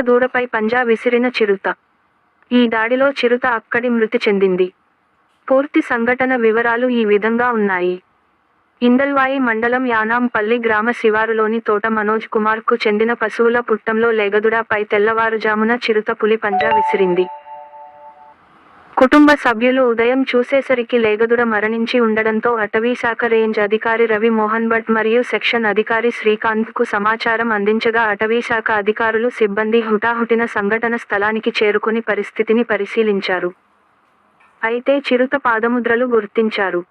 దూడపై పంజా విసిరిన చిరుత. ఈ దాడిలో చిరుత అక్కడి మృతి చెందింది. పూర్తి సంఘటన వివరాలు ఈ విధంగా ఉన్నాయి. ఇందల్వాయి మండలం యానాంపల్లి గ్రామ శివారులోని తోట మనోజ్ కుమార్కు చెందిన పశువుల పుట్టంలో లేగదుడాపై తెల్లవారుజామున చిరుత పులి పంజా విసిరింది. కుటుంబ సభ్యులు ఉదయం చూసేసరికి లేగదుడ మరణించి ఉండడంతో అటవీశాఖ రేంజ్ అధికారి రవి మోహన్ భట్ మరియు సెక్షన్ అధికారి శ్రీకాంత్కు సమాచారం అందించగా అటవీశాఖ అధికారులు సిబ్బంది హుటాహుటిన సంఘటన స్థలానికి చేరుకుని పరిస్థితిని పరిశీలించారు. అయితే చిరుత పాదముద్రలు గుర్తించారు.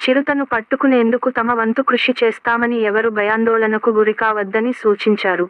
చిరుతను పట్టుకునేందుకు తమ వంతు కృషి చేస్తామని ఎవరు భయాందోళనకు గురికావద్దని సూచించారు.